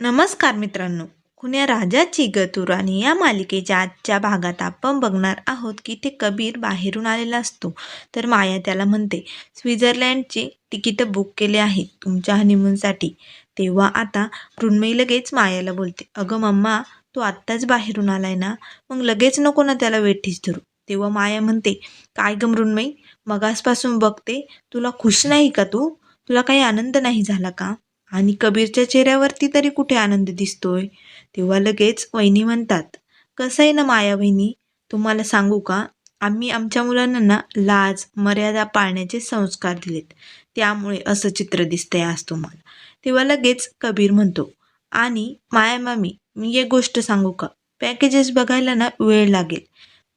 नमस्कार मित्रांनो. कुण्या राजाची गतुराणी या मालिकेच्या आजच्या भागात आपण बघणार आहोत की ते कबीर बाहेरून आलेला असतो. तर माया त्याला म्हणते स्वित्झर्लंडची तिकीटं बुक केले आहेत तुमच्या हनीमूनसाठी तेव्हा आता मृण्मयी लगेच मायाला बोलते अगं मम्मा तो आत्ताच बाहेरून आलाय ना? मग लगेच नको ना त्याला वेठीस धरू. तेव्हा माया म्हणते काय ग मृण्मयी? मगासपासून बघते तुला खुश नाही का तू? तुला काही आनंद नाही झाला का? आणि कबीरच्या चेहऱ्यावरती तरी कुठे आनंद दिसतोय? तेव्हा लगेच वहिनी म्हणतात कसं आहे ना माया वहिनी तुम्हाला सांगू का? आम्ही आमच्या मुलांना ना लाज मर्यादा पाळण्याचे संस्कार दिलेत. त्यामुळे असं चित्र दिसतंय आज तुम्हाला. तेव्हा लगेच कबीर म्हणतो आणि माया मामी मी एक गोष्ट सांगू का? पॅकेजेस बघायला ना वेळ लागेल.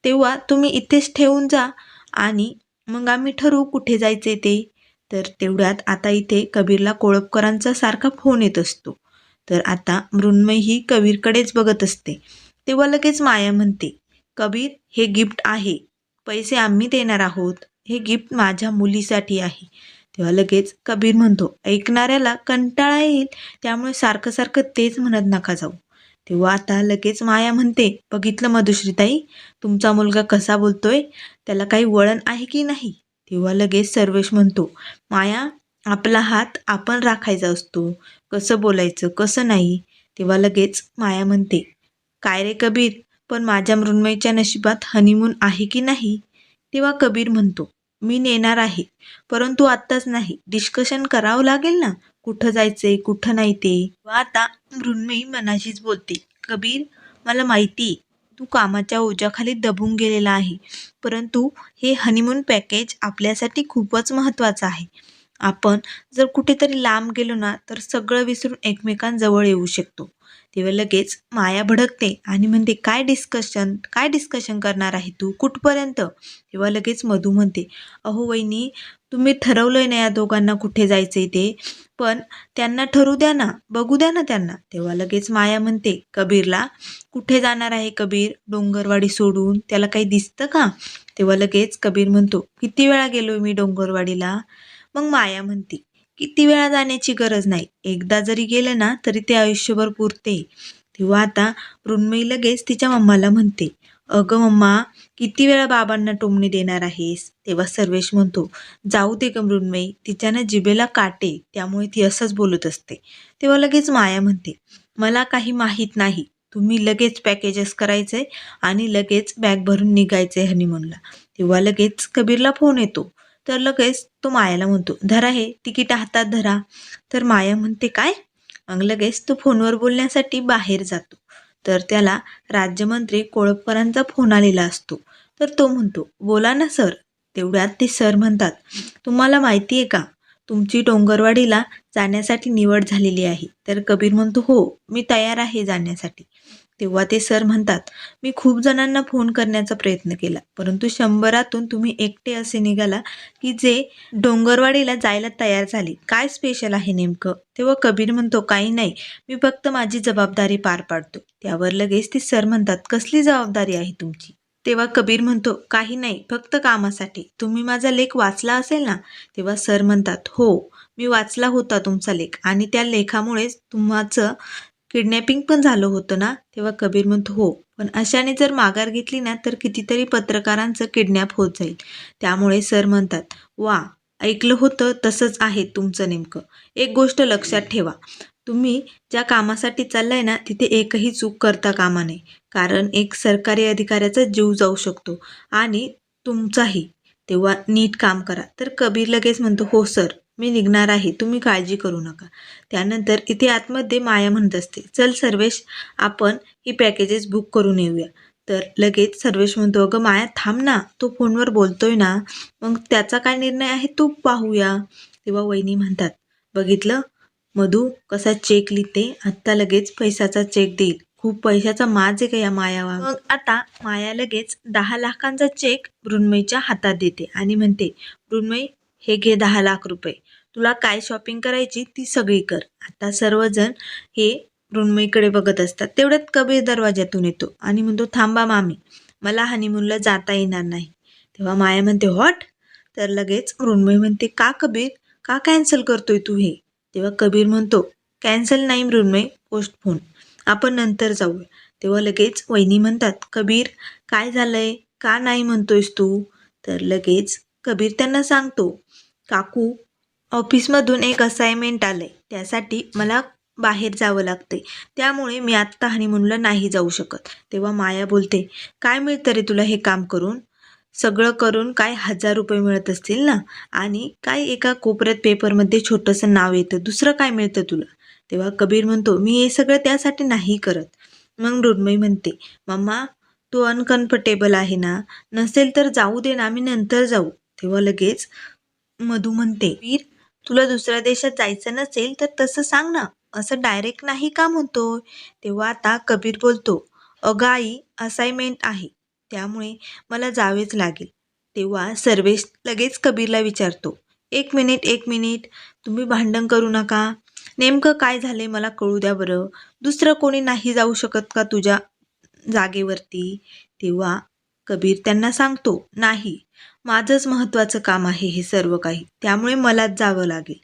तेव्हा तुम्ही इथेच ठेवून जा आणि मग आम्ही ठरवू कुठे जायचे ते. तर तेवढ्यात आता इथे कबीरला कोळपकरांचा सारखा फोन येत असतो. तर आता मृण्मयी ही कबीरकडेच बघत असते. तेव्हा लगेच माया म्हणते कबीर हे गिफ्ट आहे. पैसे आम्ही देणार आहोत. हे गिफ्ट माझ्या मुलीसाठी आहे. तेव्हा लगेच कबीर म्हणतो ऐकणाऱ्याला कंटाळा येईल. त्यामुळे सारखं सारखं तेच म्हणत नका जाऊ. तेव्हा आता लगेच माया म्हणते बघितलं मधुश्रीताई तुमचा मुलगा कसा बोलतोय? त्याला काही वळण आहे की नाही? तेव्हा लगेच सर्वेश म्हणतो माया आपला हात आपण राखायचा असतो. कसं बोलायचं कसं नाही? तेव्हा लगेच माया म्हणते काय रे कबीर पण माझ्या मृण्मयीच्या नशिबात हनीमून आहे की नाही? तेव्हा कबीर म्हणतो मी नेणार आहे परंतु आत्ताच नाही. डिस्कशन करावं लागेल ना? कुठं जायचंय कुठं नाही ते? व आता मृण्मयी मनाशीच बोलते कबीर मला माहिती तू कामाच्या ओझ्याखाली दबून गेलेला आहे. परंतु हे हनीमून पॅकेज आपल्यासाठी खूपच महत्त्वाचं आहे. आपण जर कुठेतरी लांब गेलो ना तर सगळं विसरून एकमेकांजवळ येऊ शकतो. तेव्हा लगेच माया भडकते आणि म्हणते काय डिस्कशन काय डिस्कशन करणार आहे तू? कुठपर्यंत? तेव्हा लगेच मधू म्हणते अहो वहिनी तुम्ही ठरवलंय ना या दोघांना कुठे जायचंय ते? पण त्यांना ठरू द्या ना बघू द्या ना त्यांना. तेव्हा लगेच माया म्हणते कबीरला कुठे जाणार आहे कबीर? डोंगरवाडी सोडून? त्याला काही दिसतं का? तेव्हा लगेच कबीर म्हणतो किती वेळा गेलो मी डोंगरवाडीला? मग माया म्हणते किती वेळा जाण्याची गरज नाही. एकदा जरी गेलं ना तरी ते आयुष्यभर पुरते. तेव्हा आता मृण्मयी लगेच तिच्या मम्माला म्हणते अगं मम्मा किती वेळा बाबांना टोमणी देणार आहेस? तेव्हा सर्वेश म्हणतो जाऊ दे ग मृण्मयी तिच्यानं जिभेला काटे त्यामुळे ती असंच बोलत असते. तेव्हा लगेच माया म्हणते मला काही माहीत नाही. तुम्ही लगेच पॅकेजेस करायचे आणि लगेच बॅग भरून निघायचे हनीमूनला तेव्हा लगेच कबीरला फोन येतो तर लगेच तो मायाला म्हणतो धरा हे तिकीट हातात धरा. तर माया म्हणते काय? मग लगेच तो फोनवर बोलण्यासाठी बाहेर जातो. तर त्याला राज्यमंत्री कोळपकरांचा फोन आलेला असतो. तर तो म्हणतो बोला ना सर. तेवढ्यात ते सर म्हणतात तुम्हाला माहिती आहे का? तुमची डोंगरवाडीला जाण्यासाठी निवड झालेली आहे. तर कबीर म्हणतो हो मी तयार आहे जाण्यासाठी. तेव्हा ते सर म्हणतात मी खूप जणांना फोन करण्याचा प्रयत्न केला परंतु शंभरातून तुम्ही एकटे असे निघाला की जे डोंगरवाडीला जायला तयार झाले. काय स्पेशल आहे नेमकं? तेव्हा कबीर म्हणतो काही नाही मी फक्त माझी जबाबदारी पार पाडतो. त्यावर लगेच ते सर म्हणतात कसली जबाबदारी आहे तुमची? तेव्हा कबीर म्हणतो काही नाही फक्त कामासाठी. तुम्ही माझा लेख वाचला असेल ना? तेव्हा सर म्हणतात हो मी वाचला होता तुमचा लेख आणि त्या लेखामुळेच तुम्हाचं किडनॅपिंग पण झालं होतं ना तेव्हा कबीर म्हणतो हो. पण अशाने जर माघार घेतली ना तर कितीतरी पत्रकारांचं किडनॅप होत जाईल. त्यामुळे सर म्हणतात वा ऐकलं होतं तसंच आहे तुमचं नेमकं. एक गोष्ट लक्षात ठेवा. तुम्ही ज्या कामासाठी चाललाय ना तिथे एकही चूक करता कामा नये. कारण एक सरकारी अधिकाऱ्याचा जीव जाऊ शकतो आणि तुमचाही. तेव्हा नीट काम करा. तर कबीर लगेच म्हणतो हो सर. मी निघणार आहे. तुम्ही काळजी करू नका. त्यानंतर इथे आतमध्ये माया म्हणत असते चल सर्वेश आपण ही पॅकेजेस बुक करून येऊया. तर लगेच सर्वेश म्हणतो अगं माया थांब ना. तो फोनवर बोलतोय ना. मग त्याचा काय निर्णय आहे तू पाहूया. तेव्हा वहिनी म्हणतात बघितलं? मधू कसा चेक लिहिते? आत्ता लगेच पैशाचा चेक देईल. खूप पैशाचा माज आहे का या मायावा मग आता माया लगेच दहा लाखांचा चेक मृण्मयीच्या हातात देते आणि म्हणते मृण्मयी हे घे दहा लाख रुपये. तुला काय शॉपिंग करायची ती सगळी कर. आता सर्वजण हे ऋण्मयीकडे बघत असतात. तेवढ्यात कबीर दरवाज्यातून येतो आणि म्हणतो थांबा मामी मला हनीमूनला जाता येणार नाही. तेव्हा माया म्हणते हॉट. तर लगेच मृण्मयी म्हणते का कबीर? का कॅन्सल करतोय तू हे? तेव्हा कबीर म्हणतो कॅन्सल नाही मृण्मय पोस्टफोन आपण नंतर जाऊया. तेव्हा लगेच वहिनी म्हणतात कबीर काय झालंय? का नाही म्हणतोयस तू? तर लगेच कबीर त्यांना सांगतो काकू ऑफिसमधून एक असाइनमेंट आलंय. त्यासाठी मला बाहेर जावं लागतंय. त्यामुळे मी आत्ता हनीमूनला नाही जाऊ शकत. तेव्हा माया बोलते काय मिळतं रे तुला हे काम करून? सगळं करून काय हजार रुपये मिळत असतील ना? आणि काय एका कोपऱ्यात पेपरमध्ये छोटंसं नाव येतं? दुसरं काय मिळतं तुला? तेव्हा कबीर म्हणतो मी हे सगळं त्यासाठी नाही करत. मग मृण्मयी म्हणते मम्मा तू अनकम्फर्टेबल आहे ना? नसेल तर जाऊ दे ना आम्ही नंतर जाऊ. तेव्हा लगेच मधू म्हणते वीर तुला दुसऱ्या देशात जायचं नसेल तर तसं सांग ना. असं डायरेक्ट नाही का म्हणतो? तेव्हा आता कबीर बोलतो अगं आई असाइनमेंट आहे. त्यामुळे मला जावेच लागेल. तेव्हा सर्वेश लगेच कबीरला विचारतो एक मिनिट एक मिनिट तुम्ही भांडण करू नका. नेमकं काय झाले मला कळू द्या बरं. दुसरं कोणी नाही जाऊ शकत का तुझ्या जागेवरती? तेव्हा कबीर त्यांना सांगतो नाही. माझंच महत्त्वाचं काम आहे हे सर्व काही. त्यामुळे मलाच जावं लागेल.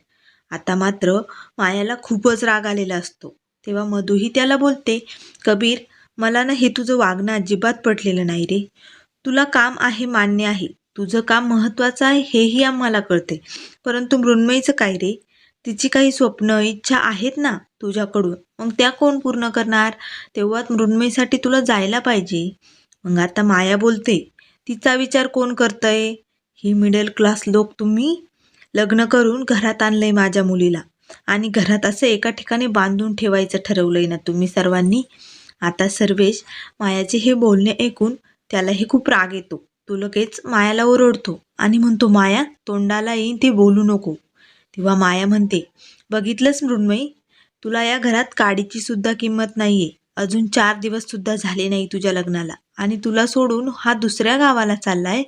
आता मात्र मायाला खूपच राग आलेला असतो. तेव्हा मधूही त्याला बोलते कबीर मला ना हे तुझं वागणं अजिबात पटलेलं नाही रे. तुला काम आहे मान्य आहे. तुझं काम महत्त्वाचं आहे हेही आम्हाला कळते परंतु मृण्मयीचं काय रे? तिची काही स्वप्न इच्छा आहेत ना तुझ्याकडून? मग त्या कोण पूर्ण करणार? तेव्हा मृण्मयीसाठी तुला जायला पाहिजे. मग आता माया बोलते तिचा विचार कोण करतंय? ही मिडल क्लास लोक तुम्ही? लग्न करून घरात आणलंय माझ्या मुलीला. आणि घरात असं एका ठिकाणी बांधून ठेवायचं ठरवलंय ना तुम्ही सर्वांनी? आता सर्वेश मायाचे हे बोलणे ऐकून त्यालाही खूप राग येतो. तो लगेच मायाला ओरडतो आणि म्हणतो माया तोंडाला येईन ते बोलू नको. तेव्हा माया म्हणते बघितलंच मृण्मयी? तुला या घरात काडीची सुद्धा किंमत नाहीये. अजून चार दिवस सुद्धा झाले नाही तुझ्या लग्नाला. आणि तुला सोडून हा दुसऱ्या गावाला चाललाय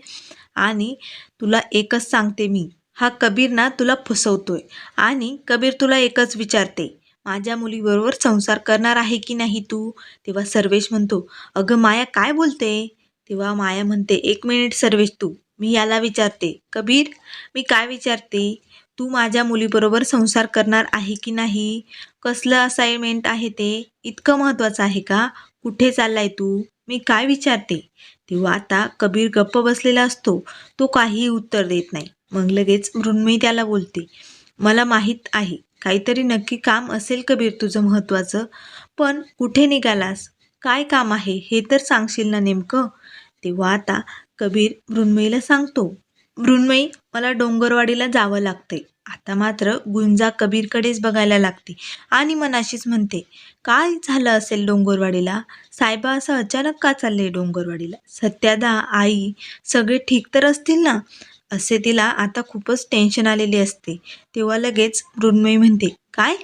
आणि तुला एकच सांगते मी हा कबीर ना तुला फसवतोय. आणि कबीर तुला एकच विचारते माझ्या मुलीबरोबर संसार करणार आहे की नाही तू? तेव्हा सर्वेश म्हणतो अगं माया काय बोलते? तेव्हा माया म्हणते एक मिनिट सर्वेश तू मी याला विचारते कबीर मी काय विचारते? तू माझ्या मुलीबरोबर संसार करणार आहे की नाही? कसलं असाइनमेंट आहे ते? इतकं महत्त्वाचं आहे का? कुठे चाललाय तू? मी काय विचारते? तेव्हा आता कबीर गप्प बसलेला असतो. तो काहीही उत्तर देत नाही. मग लगेच मृण्मयी त्याला बोलते मला माहीत आहे. काहीतरी नक्की काम असेल कबीर तुझं महत्त्वाचं पण कुठे निघालास? काय काम आहे? हे तर सांगशील ना नेमकं? तेव्हा आता कबीर मृण्मयीला सांगतो मृण्मयी मला डोंगरवाडीला जावं लागतंय. आता मात्र गुंजा कबीरकडेच बघायला लागते आणि मनाशीच म्हणते काय झालं असेल डोंगरवाडीला? साहेबा असं अचानक का चाललंय डोंगरवाडीला? सत्यादा आई सगळे ठीक तर असतील ना? असे तिला आता खूपच टेन्शन आलेली असते. तेव्हा लगेच मृण्मयी म्हणते काय?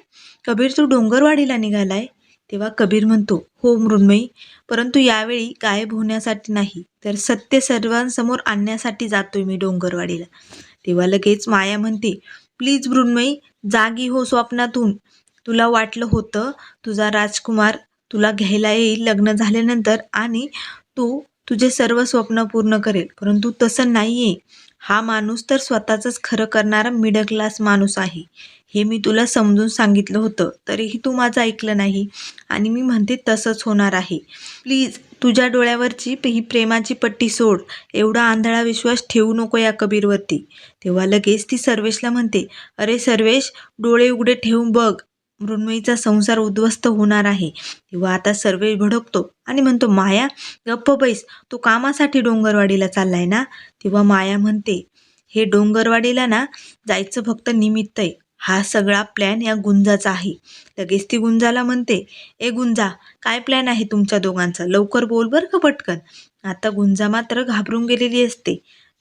कबीर तू डोंगरवाडीला निघालाय? तेव्हा कबीर म्हणतो हो मृण्मयी परंतु यावेळी गायब होण्यासाठी नाही तर सत्य सर्वांसमोर आणण्यासाठी जातोय मी डोंगरवाडीला. तेव्हा लगेच माया म्हणते प्लीज मृण्मयी जागी हो स्वप्नातून. तुला वाटलं होतं तुझा राजकुमार तुला घ्यायला येईल लग्न झाल्यानंतर आणि तू तुझे सर्व स्वप्न पूर्ण करेल परंतु तसं नाही आहे हा माणूस तर स्वतःचंच खरं करणारा मिडल क्लास माणूस आहे. हे मी तुला समजून सांगितलं होतं तरीही तू माझं ऐकलं नाही. आणि मी म्हणते तसंच होणार आहे. प्लीज तुझ्या डोळ्यावरची ही प्रेमाची पट्टी सोड. एवढा आंधळा विश्वास ठेवू नको या कबीरवरती. तेव्हा लगेच ती सर्वेशला म्हणते अरे सर्वेश डोळे उघडे ठेवून बघ. मृण्मयीचा संसार उद्ध्वस्त होणार आहे. तेव्हा आता सर्वेश भडकतो आणि म्हणतो माया गप्प बैस. तो कामासाठी डोंगरवाडीला चाललाय ना? तेव्हा माया म्हणते हे डोंगरवाडीला ना जायचं फक्त निमित्त आहे हा सगळा प्लॅन या गुंजाचा आहे. लगेच ती गुंजाला म्हणते ए गुंजा काय प्लॅन आहे तुमच्या दोघांचा? लवकर बोल बरं का पटकन. आता गुंजा मात्र घाबरून गेलेली असते.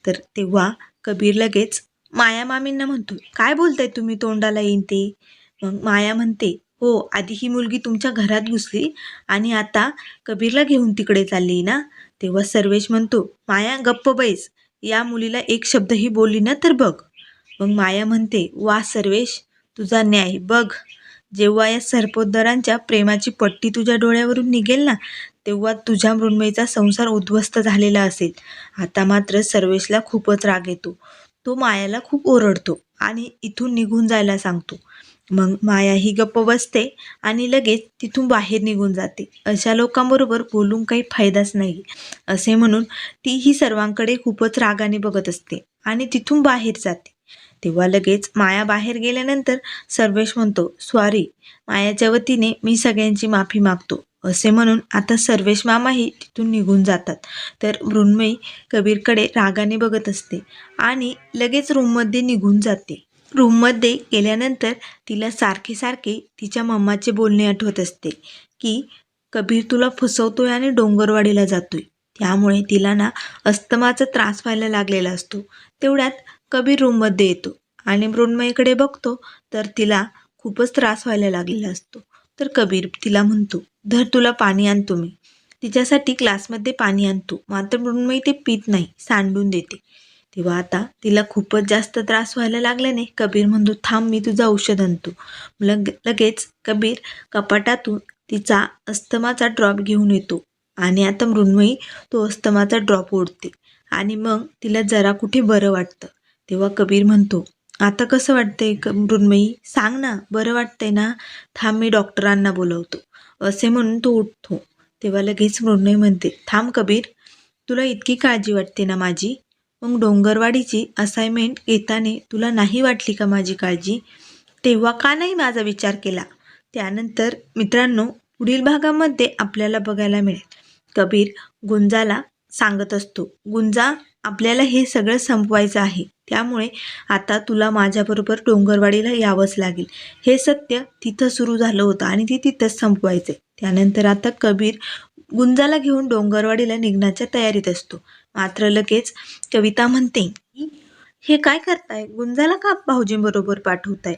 तर तेव्हा कबीर लगेच माया मामींना म्हणतो काय बोलताय तुम्ही? तोंडाला येईन ते. मग माया म्हणते हो आधी ही मुलगी तुमच्या घरात घुसली आणि आता कबीरला घेऊन तिकडे चालली ना? तेव्हा सर्वेश म्हणतो माया गप्प बैस. या मुलीला एक शब्दही बोलली ना तर बघ. मग माया म्हणते वा सर्वेश तुझा न्याय बघ. जेव्हा या सर्पोद्धारांच्या प्रेमाची पट्टी तुझ्या डोळ्यावरून निघेल ना तेव्हा तुझ्या मृण्मयीचा संसार उद्ध्वस्त झालेला असेल. आता मात्र सर्वेशला खूपच राग येतो. तो मायाला खूप ओरडतो आणि इथून निघून जायला सांगतो. मग माया ही गप्प बसते आणि लगेच तिथून बाहेर निघून जाते. अशा लोकांबरोबर बोलून काही फायदाच नाही. असे म्हणून ती ही सर्वांकडे खूपच रागाने बघत असते आणि तिथून बाहेर जाते. तेव्हा लगेच माया बाहेर गेल्यानंतर सर्वेश म्हणतो स्वारी मायाच्या वतीने मी सगळ्यांची माफी मागतो. असे म्हणून आता सर्वेश मामाही तिथून निघून जातात. तर मृण्मयी कबीरकडे रागाने बघत असते आणि लगेच रूममध्ये निघून जाते. रूममध्ये गेल्यानंतर तिला सारखे सारखे तिच्या मम्माचे बोलणे आठवत असते की कबीर तुला फसवतोय आणि डोंगरवाडीला जातोय. त्यामुळे तिला ना अस्तमाचा त्रास व्हायला लागलेला असतो. तेवढ्यात कबीर रूममध्ये येतो आणि मृण्मयीकडे बघतो तर तिला खूपच त्रास व्हायला लागलेला असतो. तर कबीर तिला म्हणतो धर तुला पाणी आणतो मी तिच्यासाठी क्लासमध्ये पाणी आणतो. मात्र मृण्मयी ते पित नाही सांडून देते. तेव्हा आता तिला खूपच जास्त त्रास व्हायला लागल्याने कबीर म्हणतो थांब मी तुझं औषध आणतो. लग लगेच कबीर कपाटातून तिचा अस्तमाचा ड्रॉप घेऊन येतो आणि आता मृण्मयी तो अस्तमाचा ड्रॉप ओढते आणि मग तिला जरा कुठे बरं वाटतं. तेव्हा कबीर म्हणतो आता कसं वाटतंय क मृण्मयी सांग ना बरं वाटतंय ना? थांब मी डॉक्टरांना बोलवतो. असे म्हणून तो उठतो. तेव्हा लगेच मृण्मयी म्हणते थांब कबीर तुला इतकी काळजी वाटते ना माझी? मग डोंगरवाडीची असाइनमेंट येताना तुला नाही वाटली का माझी काळजी? तेव्हा का नाही माझा विचार केला? त्यानंतर मित्रांनो पुढील भागामध्ये आपल्याला बघायला मिळेल. कबीर गुंजाला सांगत असतो गुंजा आपल्याला हे सगळं संपवायचं आहे. त्यामुळे आता तुला माझ्याबरोबर डोंगरवाडीला यावंच लागेल. हे सत्य तिथं सुरू झालं होतं आणि ती तिथंच संपवायचे. त्यानंतर आता कबीर गुंजाला घेऊन डोंगरवाडीला निघण्याच्या तयारीत असतो. मात्र लगेच कविता म्हणते हे काय करताय? गुंजाला का भाऊजींबरोबर पाठवताय?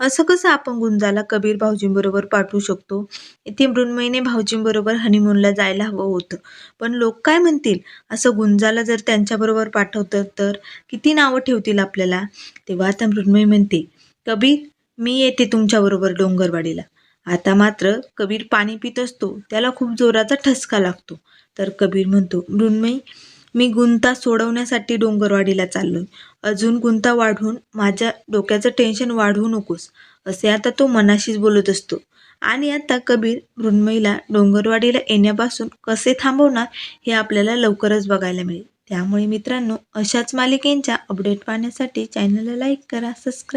असं कसं आपण गुंजाला कबीर भाऊजींबरोबर पाठवू शकतो? इथे मृण्मयीने भाऊजींबरोबर हनीमूनला जायला हवं होतं. पण लोक काय म्हणतील? असं गुंजाला जर त्यांच्याबरोबर पाठवतं तर किती नावं ठेवतील आपल्याला? तेव्हा आता मृण्मयी म्हणते कबीर मी येते तुमच्याबरोबर डोंगरवाडीला. आता मात्र कबीर पाणी पित असतो. त्याला खूप जोराचा ठसका लागतो. तर कबीर म्हणतो मृण्मयी मी गुंता सोडवण्यासाठी डोंगरवाडीला चाललोय. अजून गुंता वाढवून माझ्या डोक्याचं टेन्शन वाढवू नकोस असे आता तो मनाशीच बोलत असतो. आणि आता कबीर मृण्मयीला डोंगरवाडीला येण्यापासून कसे थांबवणार हे आपल्याला लवकरच बघायला मिळेल. त्यामुळे मित्रांनो अशाच मालिकेंच्या अपडेट पाहण्यासाठी चॅनलला लाईक करा सबस्क्राईब